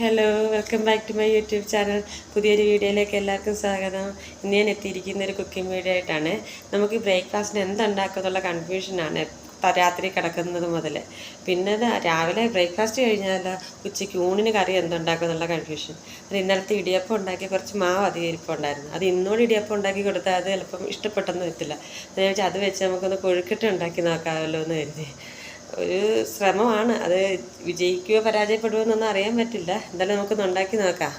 Hello welcome back to my YouTube channel പുതിയൊരു വീഡിയോയിലേക്ക് എല്ലാവർക്കും സ്വാഗതം. ഇന്ന് ഞാൻ എത്തിയിരിക്കുന്ന ഒരു കുക്കിംഗ് വീഡിയോ ആയിട്ടാണ്. നമുക്ക് ബ്രേക്ക്ഫാസ്റ്റിന് എന്തുണ്ടാക്കുന്നുള്ള കൺഫ്യൂഷനാണ് രാത്രി കിടക്കുന്നത് മുതൽ. പിന്നെ രാവിലെ ബ്രേക്ക്ഫാസ്റ്റ് കഴിഞ്ഞാൽ ഉച്ചയ്ക്ക് ഊണിന് കറി എന്തുണ്ടാക്കും എന്നുള്ള കൺഫ്യൂഷൻ അത് ഇന്നലത്തെ ഇടിയപ്പം ഉണ്ടാക്കി കുറച്ച് മാവ് അധികം ഇരിപ്പുണ്ടായിരുന്നു അത് ഇന്നോട് ഇടിയപ്പം ഉണ്ടാക്കി കൊടുത്താൽ അത് ചിലപ്പം ഇഷ്ടപ്പെട്ടൊന്നും വരത്തില്ല ഞാൻ വെച്ചാൽ അത് വെച്ച് നമുക്കൊന്ന് കൊഴുക്കിട്ട് ഉണ്ടാക്കി നോക്കാമല്ലോ എന്ന് കരുതി. ഒരു ശ്രമമാണ്. അത് വിജയിക്കുകയോ പരാജയപ്പെടുമോ എന്നൊന്നും അറിയാൻ പറ്റില്ല. എന്തായാലും നമുക്കൊന്ന് ഉണ്ടാക്കി നോക്കാം.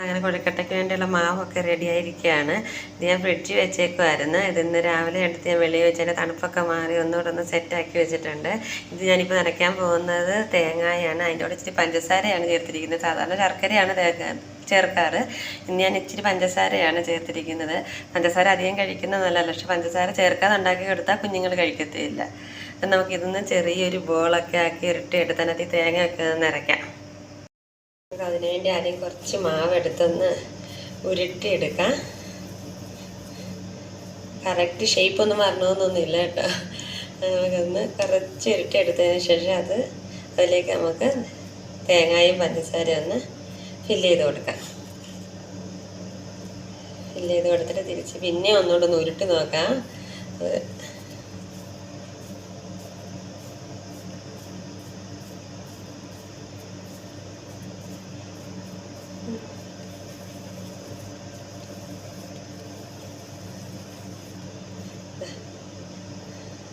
അങ്ങനെ കൊഴുക്കട്ടയ്ക്ക് വേണ്ടിയുള്ള മാവൊക്കെ റെഡി ആയിരിക്കുകയാണ്. ഇത് ഞാൻ ഫ്രിഡ്ജിൽ വെച്ചേക്കുമായിരുന്നു ഇത് ഇന്ന് രാവിലെ എടുത്ത് ഞാൻ വെളിയിൽ വെച്ചതിന്റെ തണുപ്പൊക്കെ മാറി ഒന്നുകൂടെ ഒന്ന് സെറ്റാക്കി വെച്ചിട്ടുണ്ട്. ഇത് ഞാനിപ്പോൾ നനയ്ക്കാൻ പോകുന്നത് തേങ്ങയാണ്. അതിന്റെ കൂടെ ഇച്ചിരി പഞ്ചസാരയാണ് ചേർത്തിരിക്കുന്നത്. സാധാരണ ശർക്കരയാണ് തേങ്ങ ചേർക്കാറ്. ഇന്ന് ഞാൻ ഇച്ചിരി പഞ്ചസാരയാണ് ചേർത്തിരിക്കുന്നത്. പഞ്ചസാര അധികം കഴിക്കുന്നതല്ല പക്ഷെ പഞ്ചസാര ചേർക്കാതെ ഉണ്ടാക്കി കൊടുത്താൽ കുഞ്ഞുങ്ങൾ കഴിക്കത്തില്ല അപ്പം നമുക്ക് ഇതിന്ന് ചെറിയൊരു ബോളൊക്കെ ആക്കി ഉരുട്ടിയിട്ട് തന്നെ തേങ്ങ ഒക്കെ ഒന്ന് നിറയ്ക്കാം. നമുക്ക് അതിനുവേണ്ടി ആദ്യം കുറച്ച് മാവ് എടുത്തൊന്ന് ഉരുട്ടിയെടുക്കാം. കറക്റ്റ് ഷേപ്പ് ഒന്നും വരണമെന്നൊന്നുമില്ല കേട്ടോ. നമുക്കൊന്ന് കുറച്ച് ഉരുട്ടിയെടുത്തതിന് ശേഷം അത് അതിലേക്ക് നമുക്ക് തേങ്ങയും പഞ്ചസാരയും ഒന്ന് ഫില്ല് ചെയ്ത് കൊടുക്കാം. ഫില്ല് ചെയ്ത് കൊടുത്തിട്ട് തിരിച്ച് പിന്നെ ഒന്നുകൂടെ ഒന്ന് ഉരുട്ടി നോക്കാം.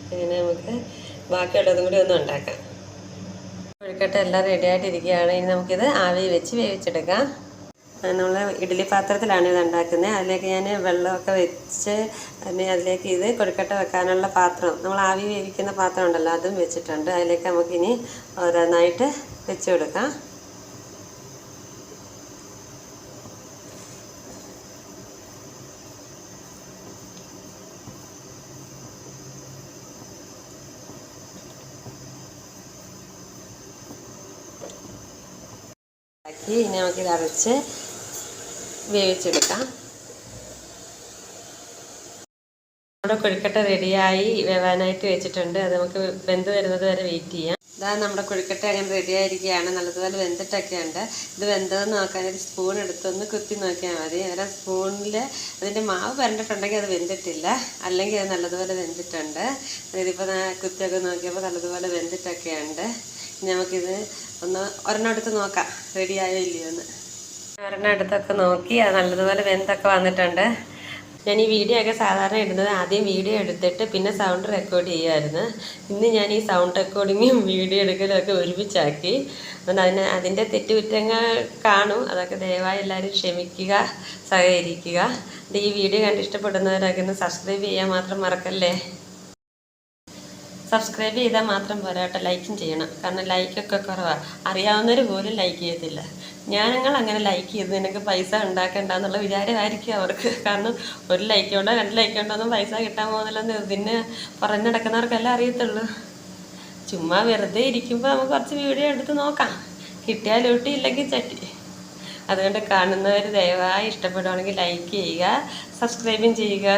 അത് അങ്ങനെ നമുക്ക് ബാക്കിയുള്ളതും കൂടി ഒന്ന് ഉണ്ടാക്കാം. കൊഴുക്കട്ട എല്ലാം റെഡി ആയിട്ടിരിക്കുകയാണ്. ഇനി നമുക്കിത് ആവി വെച്ച് വേവിച്ചെടുക്കാം. നമ്മൾ ഇഡ്ഡലി പാത്രത്തിലാണ് ഇത് ഉണ്ടാക്കുന്നത്. അതിലേക്ക് ഞാൻ വെള്ളമൊക്കെ വെച്ച് പിന്നെ അതിലേക്ക് ഇത് കൊഴുക്കട്ട വെക്കാനുള്ള പാത്രം നമ്മൾ ആവി വേവിക്കുന്ന പാത്രം ഉണ്ടല്ലോ അതും വെച്ചിട്ടുണ്ട്. അതിലേക്ക് നമുക്കിനി ഓരോന്നായിട്ട് വെച്ച് കൊടുക്കാം. ഇനി നമുക്കിത് അരച്ച് വേവിച്ചെടുക്കാം. നമ്മുടെ കൊഴുക്കട്ട റെഡിയായി വേവാനായിട്ട് വെച്ചിട്ടുണ്ട്. അത് നമുക്ക് വെന്ത് വരുന്നത് വരെ വെയിറ്റ് ചെയ്യാം. ഇതാ നമ്മുടെ കൊഴുക്കട്ട അങ്ങനെ റെഡി ആയിരിക്കുകയാണ് നല്ലതുപോലെ വെന്തിട്ടൊക്കെ ഉണ്ട്. ഇത് വെന്തതെന്ന് നോക്കാൻ ഒരു സ്പൂൺ എടുത്തൊന്ന് കുത്തി നോക്കിയാൽ മതി. അന്നേരം സ്പൂണിൽ അതിന്റെ മാവ് വരണ്ടിട്ടുണ്ടെങ്കിൽ അത് വെന്തിട്ടില്ല. അല്ലെങ്കിൽ അത് നല്ലതുപോലെ വെന്തിട്ടുണ്ട്. ഇതിപ്പോൾ കുത്തിയൊക്കെ നോക്കിയപ്പോൾ നല്ലതുപോലെ വെന്തിട്ടൊക്കെ ഉണ്ട്. നമുക്കിത് ഒന്ന് ഒരെണ്ണം എടുത്ത് നോക്കാം. റെഡി ആയോ ഇല്ലയോ എന്ന്. ഒരെണ്ണം എടുത്തൊക്കെ നോക്കി അത് നല്ലതുപോലെ വെന്തൊക്കെ വന്നിട്ടുണ്ട്. ഞാൻ ഈ വീഡിയോ ഒക്കെ സാധാരണ ഇടുന്നത് ആദ്യം വീഡിയോ എടുത്തിട്ട് പിന്നെ സൗണ്ട് റെക്കോർഡ് ചെയ്യുമായിരുന്നു ഇന്ന് ഞാൻ ഈ സൗണ്ട് റെക്കോർഡിങ്ങും വീഡിയോ എടുക്കലും ഒക്കെ ഒരുമിച്ചാക്കി. അതുകൊണ്ട് അതിന് അതിന്റെ തെറ്റുകുറ്റങ്ങൾ കാണും. അതൊക്കെ ദയവായി എല്ലാവരും ക്ഷമിക്കുക സഹകരിക്കുക. ഈ വീഡിയോ കണ്ട് ഇഷ്ടപ്പെടുന്നവരൊക്കെ ഒന്ന് സബ്സ്ക്രൈബ് ചെയ്യാൻ മാത്രം മറക്കല്ലേ? സബ്സ്ക്രൈബ് ചെയ്താൽ മാത്രം പോരാ കേട്ടോ ലൈക്കും ചെയ്യണം. കാരണം ലൈക്കൊക്കെ കുറവാണ് അറിയാവുന്നവർ പോലും ലൈക്ക് ചെയ്യത്തില്ല. ഞാനങ്ങൾ അങ്ങനെ ലൈക്ക് ചെയ്ത് നിനക്ക് പൈസ ഉണ്ടാക്കണ്ട എന്നുള്ള വിചാരമായിരിക്കും അവർക്ക്. കാരണം ഒരു ലൈക്ക് കൊണ്ടോ രണ്ട് ലൈക്ക് കൊണ്ടോ ഒന്നും പൈസ കിട്ടാൻ പോകുന്നില്ലെന്ന് പിന്നെ പറഞ്ഞു നടക്കുന്നവർക്കെല്ലാം അറിയത്തുള്ളൂ. ചുമ്മാ വെറുതെ ഇരിക്കുമ്പോൾ നമുക്ക് കുറച്ച് വീഡിയോ എടുത്ത് നോക്കാം. കിട്ടിയാൽ ഒട്ടി ഇല്ലെങ്കിൽ ചട്ടി. അതുകൊണ്ട് കാണുന്നവർ ദയവായി ഇഷ്ടപ്പെടുവാണെങ്കിൽ ലൈക്ക് ചെയ്യുക സബ്സ്ക്രൈബും ചെയ്യുക.